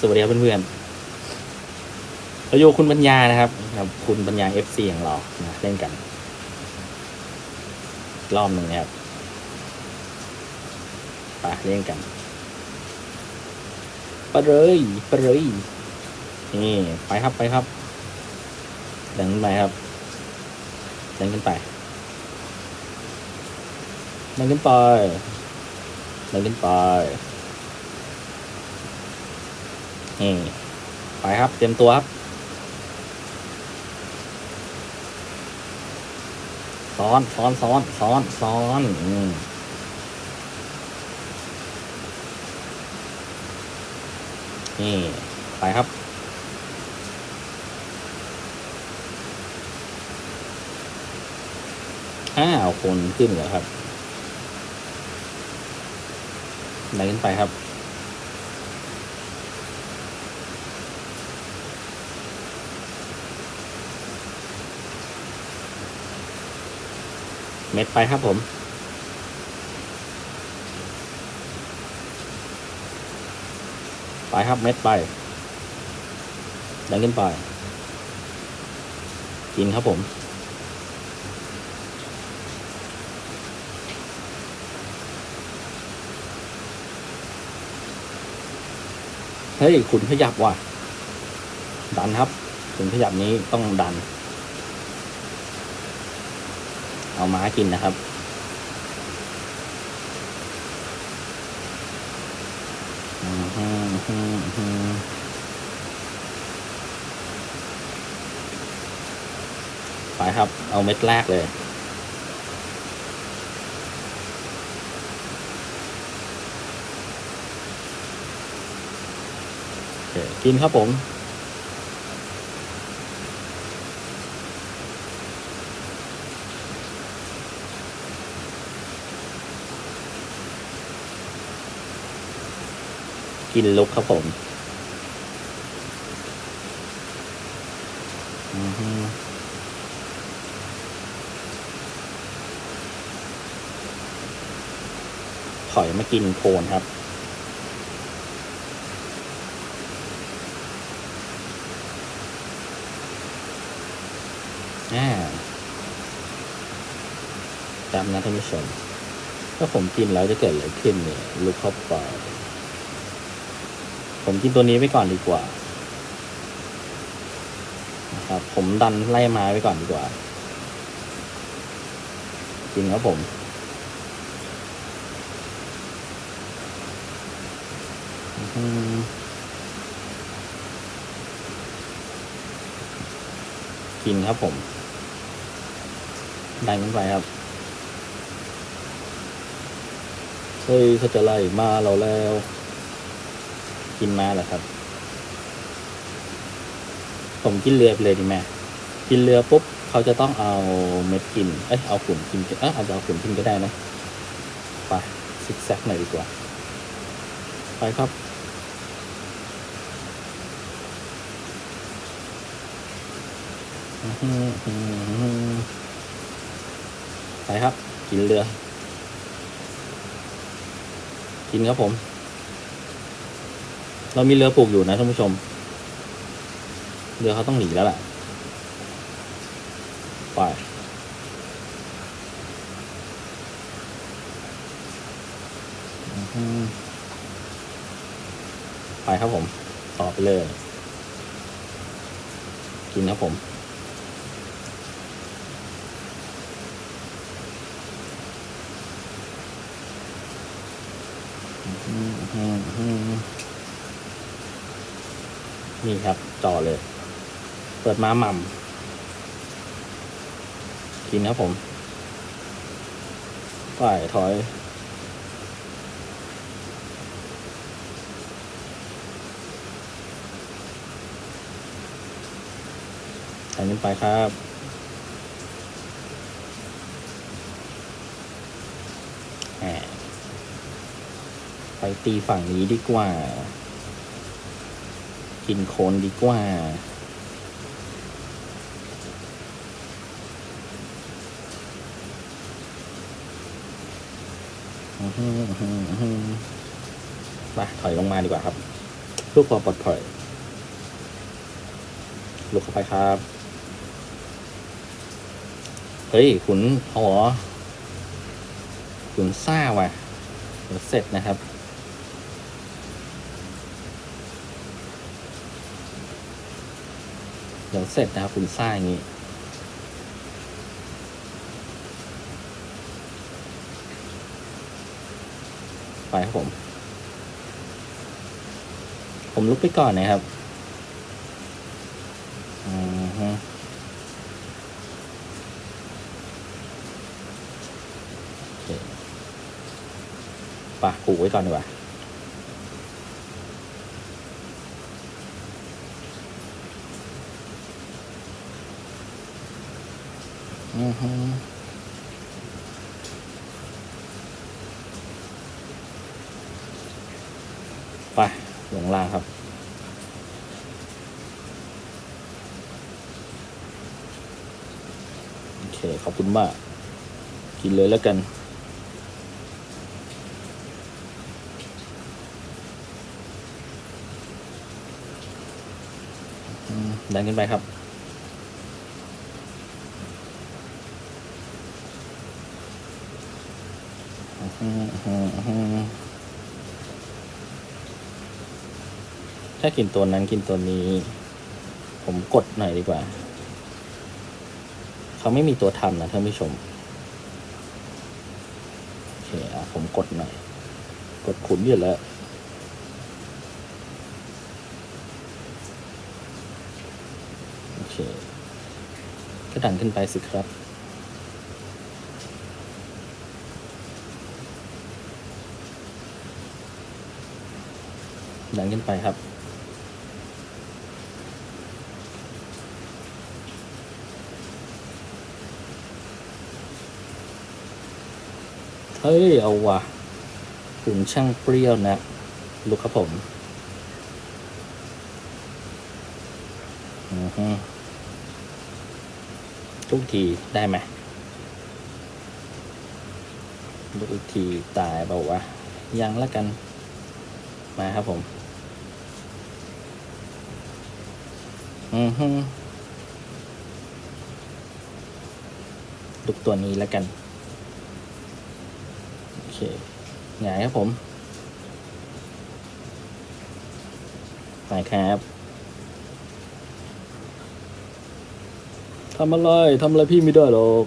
สวัสดีครับเพื่อนๆเราอยู่คุณปัญญานะครับครับ คุณปัญญาเอฟซีของเรานะเล่นกัน รอบหนึ่งนะครับไปเล่นกันไปเลยไปเลยนี่ไปครับไปครับดังขึ้นไปครับดังขึ้นไปดังขึ้นไปดังขึ้นไป นี่ไปครับ เตรียมตัวครับ ซ้อนซ้อนซ้อนซ้อนซ้อนอืมนี่ ไปครับ ห้าคนขึ้นเหรอครับไหนขึ้นไปครับ เม็ดไปครับผม ไปครับเม็ดไปดันขึ้นไป กินครับผม เฮ้ยขุนขยับว่ะ ดันครับขุนขยับนี้ต้องดัน เอาม้ากินนะครับ ไปครับ เอาเม็ดแรกเลย กินครับผม กินลุกครับผมอือฮึถอยมากินโคนครับอ่าจำนะท่านผู้ชม ถ้าผมกินแล้วจะเกิดอะไรขึ้นเนี่ยลุกเข้าไป ผมกินตัวนี้ไปก่อนดีกว่านะครับผมดันไล่ไม้ไปก่อนดีกว่ากินครับผม กินครับผม ดันขึ้นไปครับเฮ้ยเขาจะไล่มาเราแล้ว กินมาเหรอครับ ผมกินเรือไปเลยดีไหมกินเรือปุ๊บเขาจะต้องเอาเม็ดกิน เอ้ยเอาขุนกินเอ้ยอาจจะเอาขุนกินก็ได้นะไปซิกแซกหน่อยดีกว่า ไปครับอื้อหือหือไปครับ กินเรือ กินครับผม เรามีเรือปลูกอยู่นะท่านผู้ชม เรือเขาต้องหนีแล้วล่ะไปไปครับผม ต่อไปเลย กินครับผมอื้อหือหือ นี่ครับจ่อเลย เปิดมาหม่ำกินครับผมไปถอย ใส่ขึ้นไปครับแหมไปตีฝั่งนี้ดีกว่า กินโคนดีกว่าอื้อหืออื้อหืออื้อหือไปถอยลงมาดีกว่าครับพื่อความปลอดภัยลุกเข้าไปครับ เฮ้ย ขุนหอขุนซ่าว่ะเสร็จนะครับ เดี๋ยวเสร็จนะครับขุนซ่าอย่างนี้ ไปครับผม ผมลุกไปก่อนนะครับอือฮึโอเคไปะผูกไว้ก่อนดีกว่า อือฮึไปลงล่างครับ โอเค ขอบคุณมาก กินเลยแล้วกันดันขึ้นไปครับ อื้อหืออื้อหืออื้อหือ ถ้ากินตัวนั้นกินตัวนี้ ผมกดหน่อยดีกว่า เขาไม่มีตัวทำนะท่านผู้ชม โอเคอะผมกดหน่อย กดขุนอยู่แล้วโอเค ก็ดันขึ้นไปสิครับ ดันขึ้นไปครับ เฮ้ย เอาว่ะขุนช่างเปรี้ยวนะลูกครับผมอือฮึทุกทีได้ไหมลูกอีกทีตายเปล่าวะยังแล้วกัน มาครับผม อือฮึ ลูกตัวนี้แล้วกัน โอเคหงายครับผมไปครับทำอะไรทำอะไรพี่ไม่ได้หรอก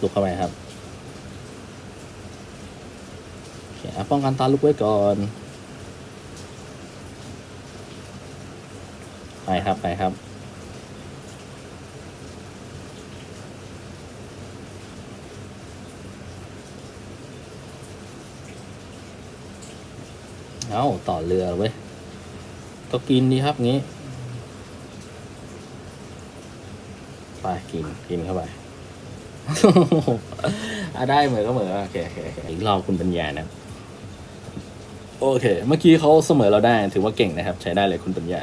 ลุกเข้าไปครับโอเคอะป้องกันตาลุกไว้ก่อน ไป ครับ ไปครับ เอาต่อเรือเว้ยก็กินดีครับงี้ ไปกินกินเข้าไปอะได้เหมือนก็เหมือนโอเคโอเคโอเคอีกรอบคุณปัญญานะครับโอเค เมื่อกี้เขาเสมอเราได้ ถือว่าเก่งนะครับ ใช้ได้เลยคุณปัญญา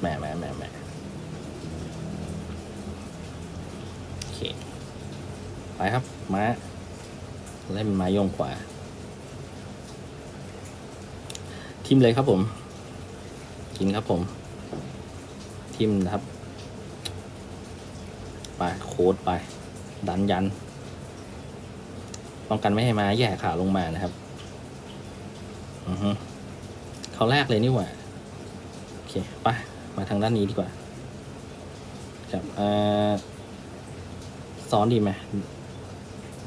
แหม่แหม่แหม่แหม่โอเค ไปครับม้าเล่นม้าโยงขวา ทิมเลยครับผม กินครับผม ทิมนะครับ ไปโคดไป ดันยันป้องกันไม่ให้มาแย่ขาลงมานะครับ อือฮึเขาแรกเลยนี่หว่า โอเคไปมาทางด้านนี้ดีกว่าครับเอ่อซ้อนดีไหม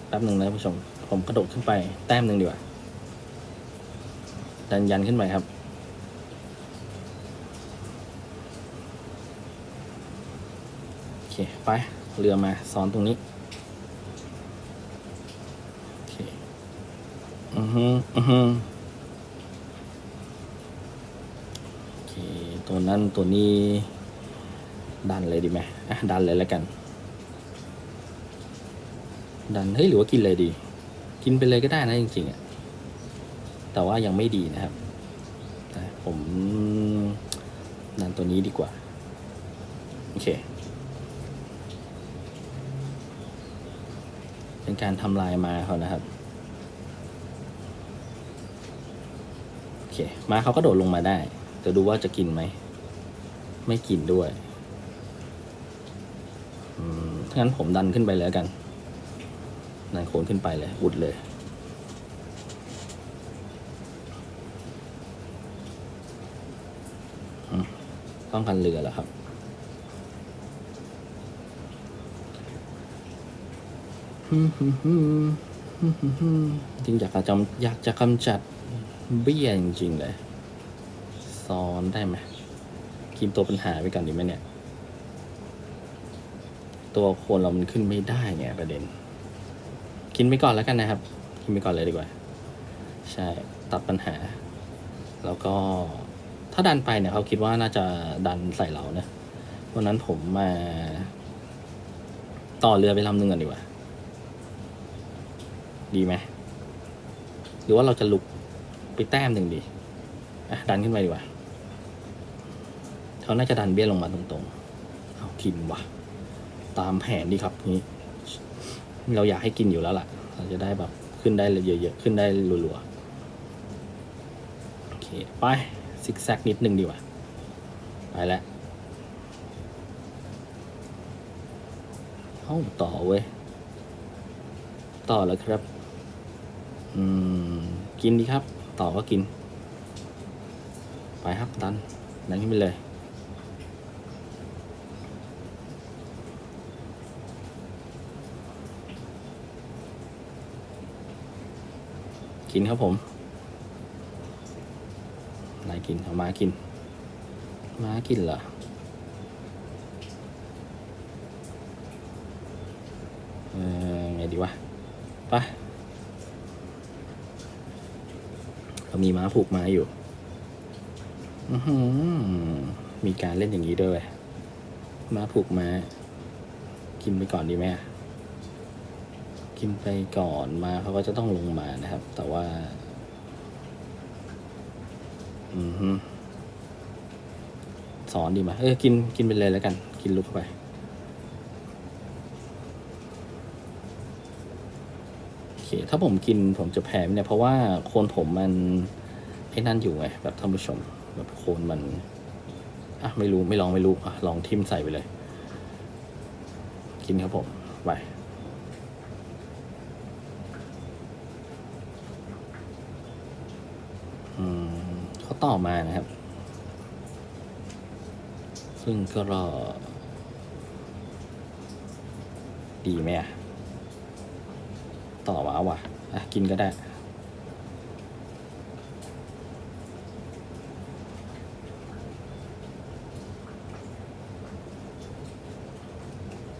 แป๊บหนึ่งนะผู้ชม ผมกระโดดขึ้นไปแต้มหนึ่งดีกว่า ดันยันขึ้นไปครับ โอเค ไป เรือมาซ้อนตรงนี้ โอเค อือฮึอือฮึโอเค ตัวนั้นตัวนี้ ดันเลยดีไหมอะดันเลยแล้วกัน ดันเฮ้ยหรือว่ากินเลยดี กินไปเลยก็ได้นะจริงๆอะแต่ว่ายังไม่ดีนะครับผมดันตัวนี้ดีกว่า โอเค เป็นการทำลายมาเขานะครับ โอเค มาเขาก็โดดลงมาได้จะดูว่าจะกินไหม ไม่กินด้วยอืมถ้างั้นผมดันขึ้นไปเลยกัน ดันโคนขึ้นไปเลยอุดเลย ต้องกันเรือแล้วครับจริงอยากจะจำอยากจะกำจัดเบี้ยจริงๆเลยซ้อนได้ไหมคิมตัวปัญหาไปก่อนดีไหมเนี่ย ตัวโคนเรามันขึ้นไม่ได้ไงประเด็น กินไปก่อนแล้วกันนะครับ กินไปก่อนเลยดีกว่า ใช่ ตัดปัญหา แล้วก็ถ้าดันไปเนี่ยเขาคิดว่าน่าจะดันใส่เรานะวันนั้นผมมา ต่อเรือไปลำหนึ่งก่อนดีกว่า ดีไหมหรือว่าเราจะลุกไปแต้มหนึ่งดีอะดันขึ้นไปดีกว่าเขาน่าจะดันเบี้ยลงมาตรงๆ เอากินว่ะ ตามแผนดีครับนี้ เราอยากให้กินอยู่แล้วล่ะ เราจะได้แบบขึ้นได้เยอะๆ ขึ้นได้รัวๆ โอเค ไปซิกแซกนิดนึงดีกว่า ไปแล้วเอาต่อเว้ย ต่อแล้วครับ อืม กินดีครับ ต่อก็กิน ไปครับดันดันขึ้นไปเลย กินครับผมนายกินเอามากิน มากินเหรอเออไงดีวะไปเรามีม้าผูกม้าอยู่อมีการเล่นอย่างนี้ด้วยม้าผูกม้ากินไปก่อนดีไหมอะ กินไปก่อนมาเขาก็จะต้องลงมานะครับ แต่ว่า อือฮึสอนดีไหมเออกินกินไปเลยแล้วกัน กินลุกเข้าไป โอเค ถ้าผมกินผมจะแพ้เนี่ย เพราะว่าโคนผมมันไอ้นั่นอยู่ไงแบบท่านผู้ชม แบบโคนมันอะไม่รู้ไม่ลองไม่รู้อะลองทิมใส่ไปเลย กินครับผม ไป อืมเขา ต่อมานะครับ ซึ่งก็รอ ดีไหมอะต่อมาว่ะอะ กินก็ได้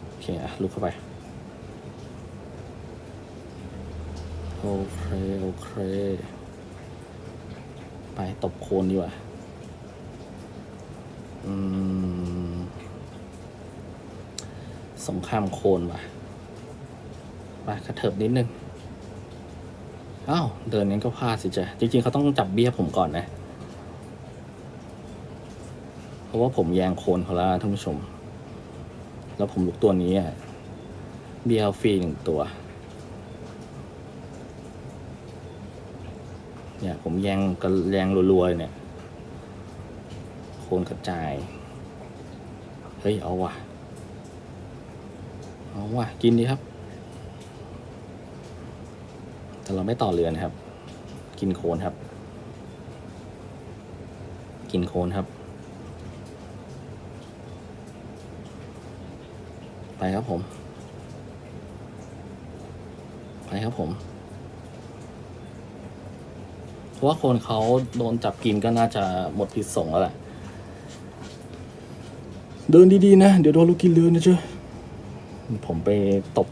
โอเคอะลุกเข้าไป โอเค โอเค ไปตบโคนดีกว่า อืม สงครามโคนว่ะไปกระเถิบนิดนึงอ้าวเดินนั้นก็พลาดสิจ๊ะจริง ๆเขาต้องจับเบี้ยผมก่อนนะ เพราะว่าผมแยงโคนเขาแล้วท่านผู้ชม แล้วผมลุกตัวนี้อะเบี้ยฟรีหนึ่งตัว เนี่ย ผมแยงกระแยงรัวๆเนี่ย โคนกระจาย เฮ้ย เอาว่ะ เอาว่ะ กินดีครับ แต่เราไม่ต่อเรือนครับ กินโคนครับ กินโคนครับ ไปครับผม ไปครับผม เพราะว่าคนเขาโดนจับกินก็น่าจะหมดพิษสงแล้วแหละ เดินดีๆนะ เดี๋ยวโดนลูกกินเรือนะเจ้าผมไปตบ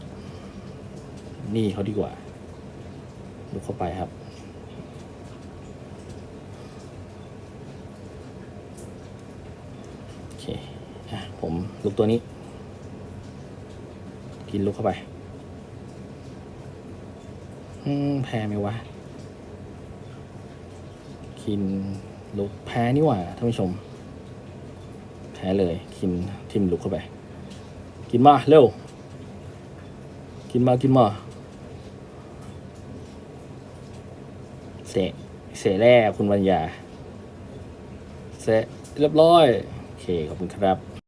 นี่เขาดีกว่า ลุกเข้าไปครับ โอเคอะผมลุกตัวนี้ กินลุกเข้าไปอืมแพ้ไหมวะ กินลุกแพ้นี่หว่าท่านผู้ชม แพ้เลยกินทิมลุกเข้าไป กินมาเร็ว กินมากินมาเสะเสะแร่คุณวัญญาเสะเรียบร้อย โอเค ขอบคุณครับ